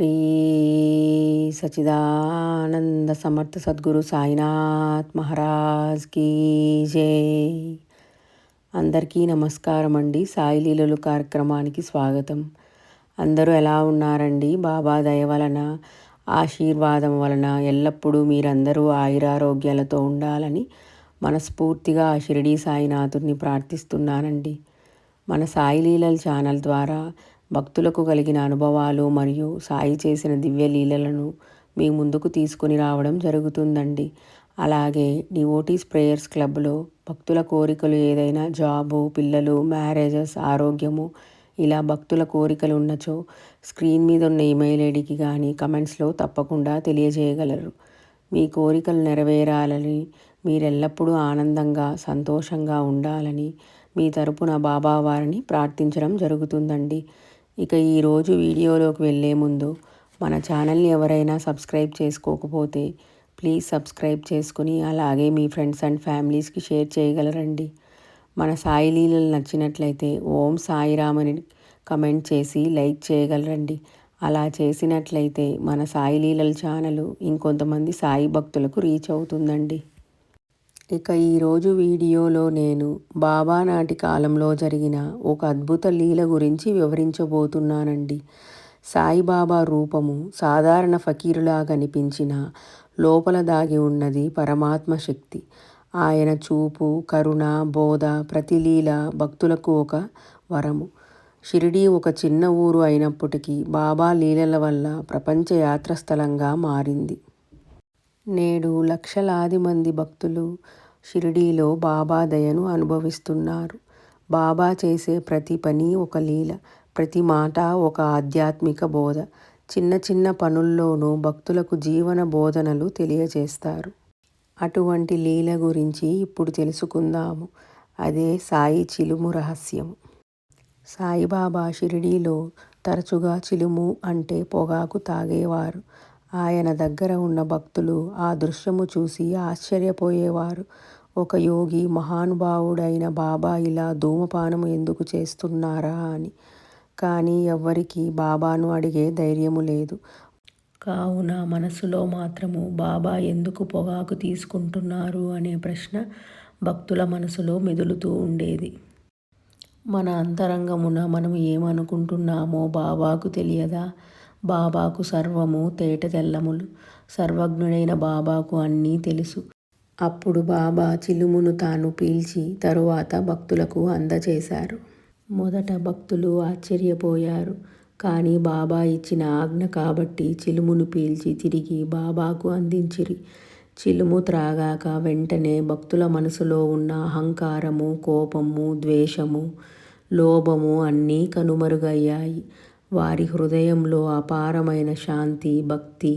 శ్రీ సచిదానంద సమర్థ సద్గురు సాయినాథ్ మహారాజ్ కీ జై. అందరికీ నమస్కారం అండి. సాయి లీలలు కార్యక్రమానికి స్వాగతం. అందరూ ఎలా ఉన్నారండి? బాబా దయ వలన ఆశీర్వాదం వలన ఎల్లప్పుడూ మీరందరూ ఆయురారోగ్యాలతో ఉండాలని మనస్ఫూర్తిగా షిరిడీ సాయినాథుడిని ప్రార్థిస్తున్నానండి. మన సాయి లీలల ఛానల్ ద్వారా భక్తులకు కలిగిన అనుభవాలు మరియు సాయి చేసిన దివ్య లీలలను మీ ముందుకు తీసుకుని రావడం జరుగుతుందండి. అలాగే డివోటీస్ ప్రేయర్స్ క్లబ్లో భక్తుల కోరికలు ఏదైనా జాబు పిల్లలు మ్యారేజెస్ ఆరోగ్యము ఇలా భక్తుల కోరికలు ఉన్నచో స్క్రీన్ మీద ఉన్న ఈమెయిల్ ఐడికి కానీ కమెంట్స్లో తప్పకుండా తెలియజేయగలరు. మీ కోరికలు నెరవేరాలని మీరెల్లప్పుడూ ఆనందంగా సంతోషంగా ఉండాలని మీ తరపున బాబా వారిని ప్రార్థించడం జరుగుతుందండి. ఇక ఈరోజు వీడియోలోకి వెళ్ళే ముందు మన ఛానల్ని ఎవరైనా సబ్స్క్రైబ్ చేసుకోకపోతే ప్లీజ్ సబ్స్క్రైబ్ చేసుకుని అలాగే మీ ఫ్రెండ్స్ అండ్ ఫ్యామిలీస్కి షేర్ చేయగలరండి. మన సాయి లీలలు నచ్చినట్లయితే ఓం సాయిరామని కమెంట్ చేసి లైక్ చేయగలరండి. అలా చేసినట్లయితే మన సాయి లీలల ఛానల్ ఇంకొంతమంది సాయి భక్తులకు రీచ్ అవుతుందండి. ఇక ఈరోజు వీడియోలో నేను బాబా నాటి కాలంలో జరిగిన ఒక అద్భుత లీల గురించి వివరించబోతున్నానండి. సాయిబాబా రూపము సాధారణ ఫకీరులా కనిపించిన లోపల దాగి ఉన్నది పరమాత్మ శక్తి. ఆయన చూపు కరుణ బోధ ప్రతి లీల భక్తులకు ఒక వరము. షిరిడీ ఒక చిన్న ఊరు అయినప్పటికీ బాబా లీలల వల్ల ప్రపంచ యాత్రస్థలంగా మారింది. నేడు లక్షలాది మంది భక్తులు షిరిడీలో బాబా దయను అనుభవిస్తున్నారు. బాబా చేసే ప్రతి పని ఒక లీల ప్రతి మాట ఒక ఆధ్యాత్మిక బోధ. చిన్న చిన్న పనుల్లోనూ భక్తులకు జీవన బోధనలు తెలియజేస్తారు. అటువంటి లీల గురించి ఇప్పుడు తెలుసుకుందాము. అదే సాయి చిలుము రహస్యము సాయిబాబా షిరిడీలో తరచుగా చిలుము అంటే పొగాకు తాగేవారు. ఆయన దగ్గర ఉన్న భక్తులు ఆ దృశ్యము చూసి ఆశ్చర్యపోయేవారు. ఒక యోగి మహానుభావుడైన బాబా ఇలా ధూమపానము ఎందుకు చేస్తున్నారా? అని. కానీ ఎవ్వరికీ బాబాను అడిగే ధైర్యము లేదు. కావున మనసులో మాత్రము బాబా ఎందుకు పొగాకు తీసుకుంటున్నారు? అనే ప్రశ్న భక్తుల మనసులో మెదులుతూ ఉండేది. మన అంతరంగమున మనం ఏమనుకుంటున్నామో బాబాకు తెలియదా? బాబాకు సర్వము తేట తెల్లములు. సర్వజ్ఞుడైన బాబాకు అన్నీ తెలుసు. అప్పుడు బాబా చిలుమును తాను పీల్చి తరువాత భక్తులకు అందజేశారు మొదట భక్తులు ఆశ్చర్యపోయారు. కానీ బాబా ఇచ్చిన ఆజ్ఞ కాబట్టి చిలుమును పీల్చి తిరిగి బాబాకు అందించిరి. చిలుము త్రాగాక వెంటనే భక్తుల మనసులో ఉన్న అహంకారము కోపము ద్వేషము లోభము అన్నీ కనుమరుగయ్యాయి. వారి హృదయంలో అపారమైన శాంతి భక్తి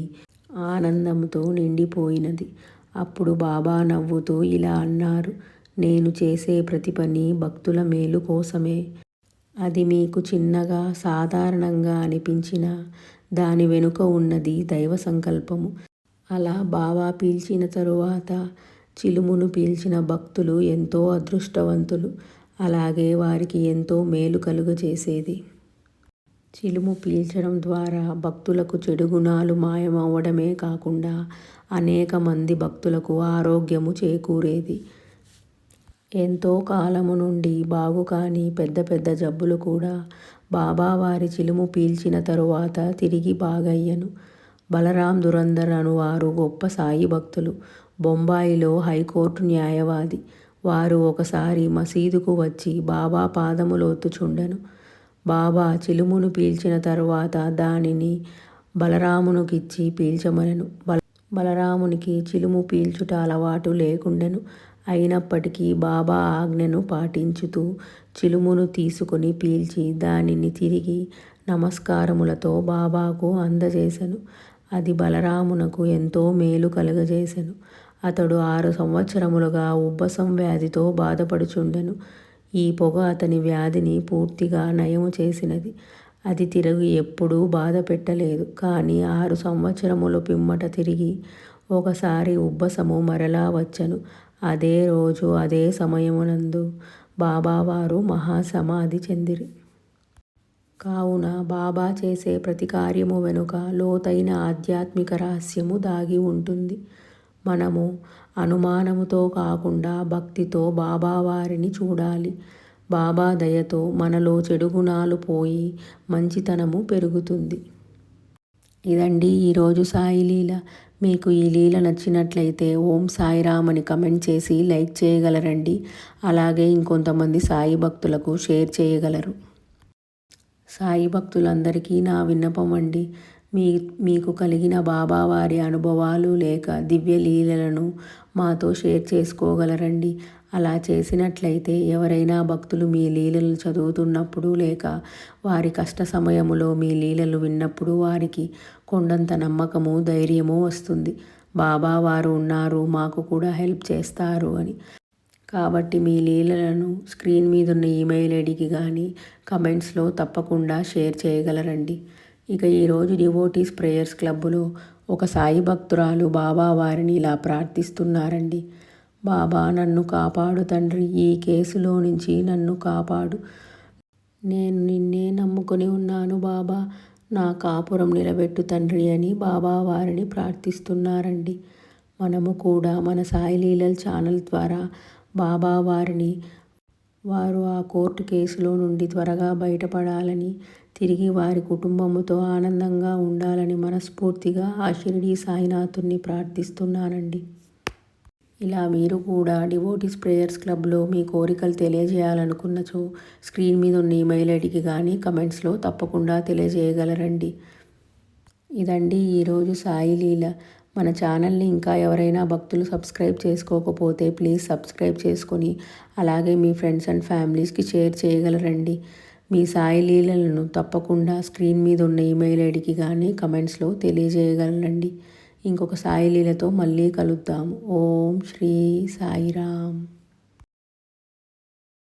ఆనందంతో నిండిపోయినది. అప్పుడు బాబా నవ్వుతూ ఇలా అన్నారు నేను చేసే ప్రతి పని భక్తుల మేలు కోసమే. అది మీకు చిన్నగా సాధారణంగా అనిపించిన దాని వెనుక ఉన్నది దైవ సంకల్పము. అలా బాబా పీల్చిన తరువాత చిలుమును పీల్చిన భక్తులు ఎంతో అదృష్టవంతులు. అలాగే వారికి ఎంతో మేలు కలుగజేసేది. చిలుము పీల్చడం ద్వారా భక్తులకు చెడు గుణాలు మాయమవ్వడమే కాకుండా అనేక మంది భక్తులకు ఆరోగ్యము చేకూరేది. ఎంతో కాలము నుండి బాగు కాని పెద్ద పెద్ద జబ్బులు కూడా బాబావారి చిలుము పీల్చిన తరువాత తిరిగి బాగయ్యను. బలరాం దురంధర్ అనువారు గొప్ప సాయి భక్తులు. బొంబాయిలో హైకోర్టు న్యాయవాది. వారు ఒకసారి మసీదుకు వచ్చి బాబా పాదములోతుచుండెను బాబా చిలుమును పీల్చిన తరువాత దానిని బలరామునికిచ్చి పీల్చమనెను. బల బలరామునికి చిలుము పీల్చుట అలవాటు లేకుండెను. అయినప్పటికీ బాబా ఆజ్ఞను పాటించుతూ చిలుమును తీసుకొని పీల్చి దానిని తిరిగి నమస్కారములతో బాబాకు అందజేశను అది బలరామునకు ఎంతో మేలు కలుగజేసెను. అతడు ఆరు సంవత్సరములుగా ఉబ్బసం వ్యాధితో బాధపడుచుండెను. ఈ పొగ అతని వ్యాధిని పూర్తిగా నయము చేసినది. అది తిరిగి ఎప్పుడూ బాధ పెట్టలేదు. కానీ ఆరు సంవత్సరములు పిమ్మట తిరిగి ఒకసారి ఉబ్బసము మరలా వచ్చను. అదే రోజు అదే సమయమునందు బాబావారు మహాసమాధి చెందిరి. కావున బాబా చేసే ప్రతి కార్యము వెనుక లోతైన ఆధ్యాత్మిక రహస్యము దాగి ఉంటుంది. మనము అనుమానముతో కాకుండా భక్తితో బాబా వారిని చూడాలి. బాబా దయతో మనలో చెడు గుణాలు పోయి మంచితనము పెరుగుతుంది. ఇదండి ఈరోజు సాయి లీల. మీకు ఈ లీల నచ్చినట్లయితే ఓం సాయిరామ్ అని కమెంట్ చేసి లైక్ చేయగలరండి. అలాగే ఇంకొంతమంది సాయి భక్తులకు షేర్ చేయగలరు. సాయి భక్తులందరికీ నా విన్నపం అండి. మీ మీకు కలిగిన బాబావారి అనుభవాలు లేక దివ్య లీలలను మాతో షేర్ చేసుకోగలరండి. అలా చేసినట్లయితే ఎవరైనా భక్తులు మీ లీలలు చదువుతున్నప్పుడు లేక వారి కష్ట సమయములో మీ లీలలు విన్నప్పుడు వారికి కొండంత నమ్మకము ధైర్యము వస్తుంది. బాబా వారు ఉన్నారు మాకు కూడా హెల్ప్ చేస్తారు అని. కాబట్టి మీ లీలలను స్క్రీన్ మీద ఉన్న ఈమెయిల్ ఐడికి కానీ కమెంట్స్లో తప్పకుండా షేర్ చేయగలరండి. ఇక ఈరోజు డివోటీస్ ప్రేయర్స్ క్లబ్లో ఒక సాయి భక్తురాలు బాబా వారిని ఇలా ప్రార్థిస్తున్నారండి. బాబా నన్ను కాపాడు తండ్రి ఈ కేసులో నుంచి నన్ను కాపాడు. నేను నిన్నే నమ్ముకొని ఉన్నాను బాబా. నా కాపురం నిలబెట్టు తండ్రి అని బాబా వారిని ప్రార్థిస్తున్నారండి. మనము కూడా మన సాయి లీలల్ ఛానల్ ద్వారా బాబా వారిని వారు ఆ కోర్టు కేసులో నుండి త్వరగా బయటపడాలని తిరిగి వారి కుటుంబముతో ఆనందంగా ఉండాలని మనస్ఫూర్తిగా ఆ షిరిడి సాయినాథుణ్ణి ప్రార్థిస్తున్నానండి. ఇలా మీరు కూడా డివోటీస్ ప్రేయర్స్ క్లబ్లో మీ కోరికలు తెలియజేయాలనుకున్నచో స్క్రీన్ మీద ఉన్న ఈమెయిల్ ఐడికి కానీ కమెంట్స్లో తప్పకుండా తెలియజేయగలరండి. ఇదండి ఈరోజు సాయి లీల. మన ఛానల్ని ఇంకా ఎవరైనా భక్తులు సబ్స్క్రైబ్ చేసుకోకపోతే ప్లీజ్ సబ్స్క్రైబ్ చేసుకొని అలాగే మీ ఫ్రెండ్స్ అండ్ ఫ్యామిలీస్కి షేర్ చేయగలరండి. మీ సాయి లీలలను తప్పకుండా స్క్రీన్ మీద ఉన్న ఈమెయిల్ ఐడికి కానీ కమెంట్స్లో తెలియజేయగలరండి ఇంకొక సాయి లీలతో మళ్ళీ కలుద్దాం. ఓం శ్రీ సాయిరామ్.